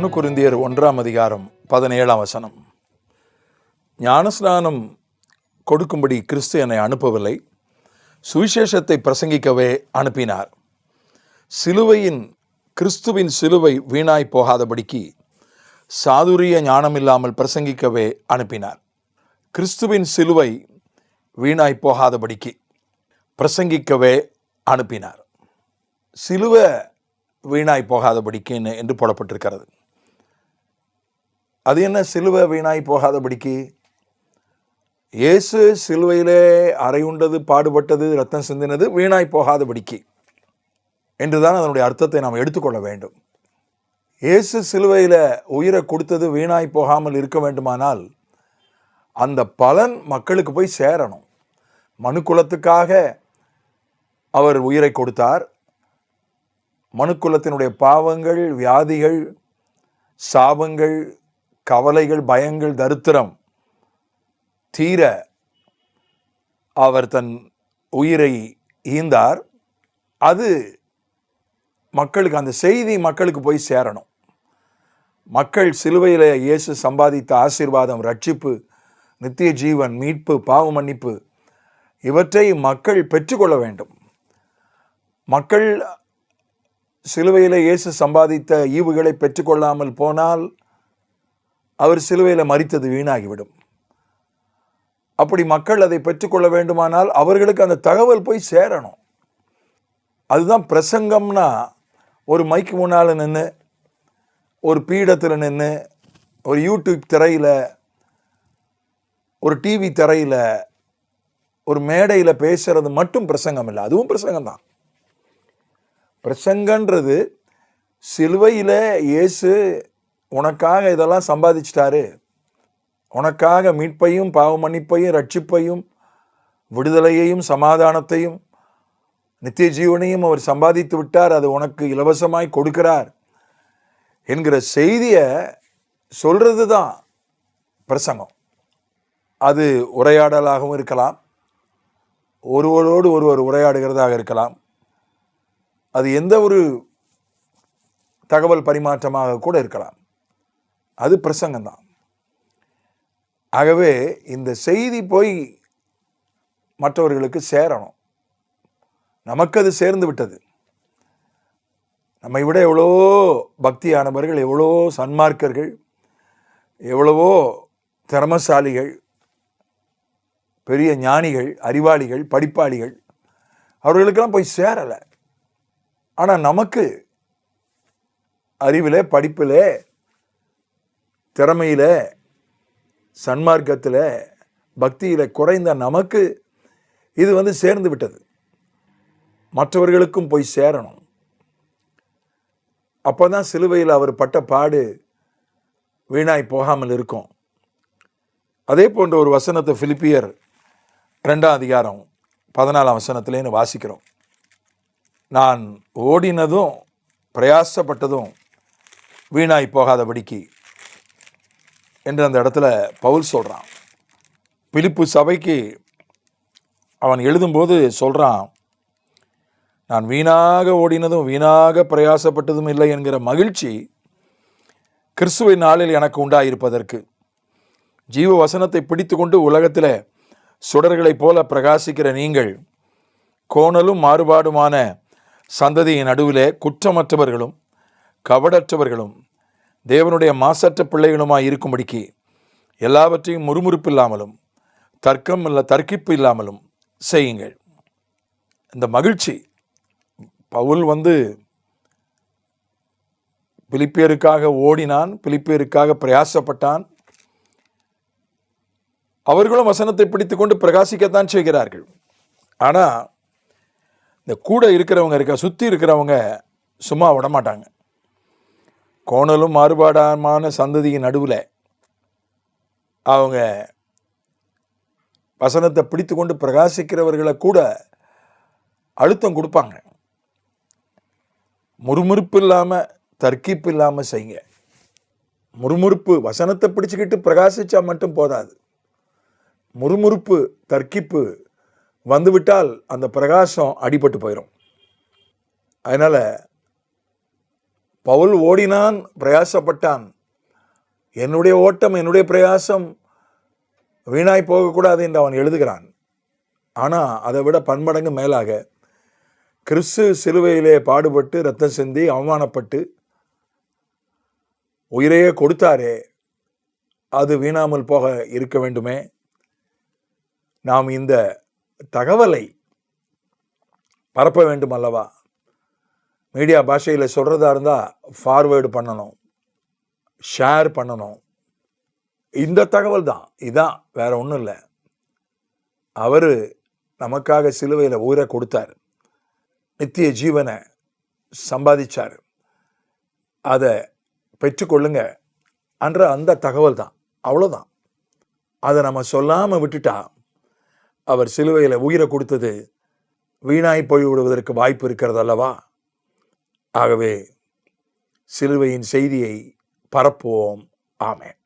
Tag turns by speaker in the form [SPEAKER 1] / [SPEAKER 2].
[SPEAKER 1] ஒன்று குருந்தியர் ஒன்றாம் அதிகாரம் பதினேழாம் வசனம். ஞானஸ்நானம் கொடுக்கும்படி கிறிஸ்து என்னை அனுப்பவில்லை. சுவிசேஷத்தை பிரசங்கிக்கவே அனுப்பினார். சிலுவையின் கிறிஸ்துவின் சிலுவை வீணாய் போகாதபடிக்கு சாதுரிய ஞானமில்லாமல் பிரசங்கிக்கவே அனுப்பினார். கிறிஸ்துவின் சிலுவை வீணாய் போகாதபடிக்கு பிரசங்கிக்கவே அனுப்பினார். சிலுவை வீணாய் போகாதபடிக்கு என்று போடப்பட்டிருக்கிறது. அது என்ன சிலுவை வீணாய் போகாதபடிக்கு? இயேசு சிலுவையிலே அறையுண்டது பாடுபட்டது ரத்தம் சிந்தினது வீணாய் போகாதபடிக்கு என்றுதான் அதனுடைய அர்த்தத்தை நாம் எடுத்துக்கொள்ள வேண்டும். இயேசு சிலுவையில் உயிரை கொடுத்தது வீணாய் போகாமல் இருக்க வேண்டுமானால் அந்த பலன் மக்களுக்கு போய் சேரணும். மனுக்குலத்துக்காக அவர் உயிரை கொடுத்தார். மனுக்குலத்தினுடைய பாவங்கள் வியாதிகள் சாபங்கள் கவலைகள் பயங்கள் தரித்திரம் தீர அவர் தன் உயிரை ஈந்தார். அது மக்களுக்கு அந்த செய்தி மக்களுக்கு போய் சேரணும். மக்கள் சிலுவையில் இயேசு சம்பாதித்த ஆசீர்வாதம் ரட்சிப்பு நித்திய ஜீவன் மீட்பு பாவ மன்னிப்பு இவற்றை மக்கள் பெற்றுக்கொள்ள வேண்டும். மக்கள் சிலுவையில் இயேசு சம்பாதித்த ஈவுகளை பெற்றுக்கொள்ளாமல் போனால் அவர் சிலுவையில் மறித்தது வீணாகிவிடும். அப்படி மக்கள் அதை பெற்றுக்கொள்ள வேண்டுமானால் அவர்களுக்கு அந்த தகவல் போய் சேரணும். அதுதான் பிரசங்கம்னா ஒரு மைக்கு முன்னால் நின்று ஒரு பீடத்தில் நின்று ஒரு யூடியூப் திரையில் ஒரு டிவி திரையில் ஒரு மேடையில் பேசுகிறது மட்டும் பிரசங்கம் இல்லை. அதுவும் பிரசங்கம் தான். பிரசங்கன்றது சிலுவையில் இயேசு உனக்காக இதெல்லாம் சம்பாதிச்சிட்டாரு. உனக்காக மீட்பையும் பாவ மன்னிப்பையும் ரட்சிப்பையும் விடுதலையையும் சமாதானத்தையும் நித்திய ஜீவனையும் அவர் சம்பாதித்து விட்டார். அது உனக்கு இலவசமாய் கொடுக்கிறார் என்கிற செய்தியை சொல்கிறது தான் பிரசங்கம். அது உரையாடலாகவும் இருக்கலாம். ஒருவரோடு ஒருவர் உரையாடுகிறதாக இருக்கலாம். அது எந்த ஒரு தகவல் பரிமாற்றமாக கூட இருக்கலாம். அது பிரசங்கம்தான். ஆகவே இந்த செய்தி போய் மற்றவர்களுக்கு சேரணும். நமக்கு அது சேர்ந்து விட்டது. நம்மை விட எவ்வளோ பக்தியானவர்கள் எவ்வளோ சன்மார்க்கர்கள் எவ்வளவோ திறமசாலிகள் பெரிய ஞானிகள் அறிவாளிகள் படிப்பாளிகள் அவர்களுக்கெல்லாம் போய் சேரலை. ஆனால் நமக்கு அறிவில் படிப்பில் திறமையில் சன்மார்க்கத்தில் பக்தியில் குறைந்த நமக்கு இது வந்து சேர்ந்து விட்டது. மற்றவர்களுக்கும் போய் சேரணும். அப்போ தான் சிலுவையில் அவர் பட்ட பாடு வீணாய் போகாமல் இருக்கும். அதே போன்ற ஒரு வசனத்தை பிலிப்பியர் ரெண்டாம் அதிகாரம் பதினாலாம் வசனத்திலேன்னு வாசிக்கிறோம். நான் ஓடினதும் பிரயாசப்பட்டதும் வீணாய் போகாதபடிக்கு என்று அந்த இடத்துல பவுல் சொல்கிறான் பிலிப்பு சபைக்கு அவன் எழுதும்போது சொல்கிறான் நான் வீணாக ஓடினதும் வீணாக பிரயாசப்பட்டதும் இல்லை என்கிற மகிழ்ச்சி கிறிஸ்துவின் நாளில் எனக்கு உண்டாயிருப்பதற்கு. ஜீவ வசனத்தை பிடித்து கொண்டு உலகத்தில் சுடர்களைப் போல பிரகாசிக்கிற நீங்கள் கோணலும் மாறுபாடுமான சந்ததியின் நடுவிலே குற்றமற்றவர்களும் கவடற்றவர்களும் தேவனுடைய மாசற்ற பிள்ளைகளுமாய் இருக்கும்படிக்கு எல்லாவற்றையும் முறுமுறுப்பு இல்லாமலும் தர்க்கம் இல்லை தர்க்கிப்பு இல்லாமலும் செய்யுங்கள். இந்த மகிழ்ச்சி பவுல் வந்து பிலிப்பியருக்காக ஓடினான் பிலிப்பியருக்காக பிரயாசப்பட்டான். அவர்களும் வசனத்தை பிடித்துக்கொண்டு பிரகாசிக்கத்தான் செய்கிறார்கள். ஆனால் இந்த கூட இருக்கிறவங்க இருக்க சுற்றி இருக்கிறவங்க சும்மா விட மாட்டாங்க கோணலும் மாறுபாடான சந்ததியின் நடுவில் அவங்க வசனத்தை பிடித்து கொண்டு பிரகாசிக்கிறவர்களை கூட அழுத்தம் கொடுப்பாங்க. முறுமுறுப்பு இல்லாமல் தர்க்கிப்பு இல்லாமல் செய்யுங்க. முறுமுறுப்பு வசனத்தை பிடிச்சிக்கிட்டு பிரகாசிச்சா மட்டும் போதாது. முறுமுறுப்பு தர்க்கிப்பு வந்துவிட்டால் அந்த பிரகாசம் அடிபட்டு போயிடும் அதனால் பவுல் ஓடினான் பிரயாசப்பட்டான். என்னுடைய ஓட்டம் என்னுடைய பிரயாசம் வீணாய் போகக்கூடாது என்று அவன் எழுதுகிறான். ஆனால் அதை விட பன்மடங்கு மேலாக கிறிஸ்து சிலுவையிலே பாடுபட்டு ரத்தம் சிந்தி அவமானப்பட்டு உயிரையே கொடுத்தாரே அது வீணாமல் போக இருக்க வேண்டுமே? நாம் இந்த தகவலை பரப்ப வேண்டும் அல்லவா? மீடியா பாஷையில் சொல்கிறதா இருந்தால் ஃபார்வேர்டு பண்ணணும். ஷேர் பண்ணணும். இந்த தகவல் தான். இதான் வேற ஒன்றும் இல்லை. அவர் நமக்காக சிலுவையில் உயிரை கொடுத்தார். நித்திய ஜீவனை சம்பாதிச்சார். அதை பெற்றுக்கொள்ளுங்க என்ற அந்த தகவல் தான். அவ்வளோதான் அதை நம்ம சொல்லாமல் விட்டுட்டா அவர் சிலுவையில் உயிரை கொடுத்தது வீணாய் போய் விடுவதற்கு வாய்ப்பு இருக்கிறது அல்லவா? ஆகவே சிலுவையின் செய்தியை பரப்புவோம். ஆமென்.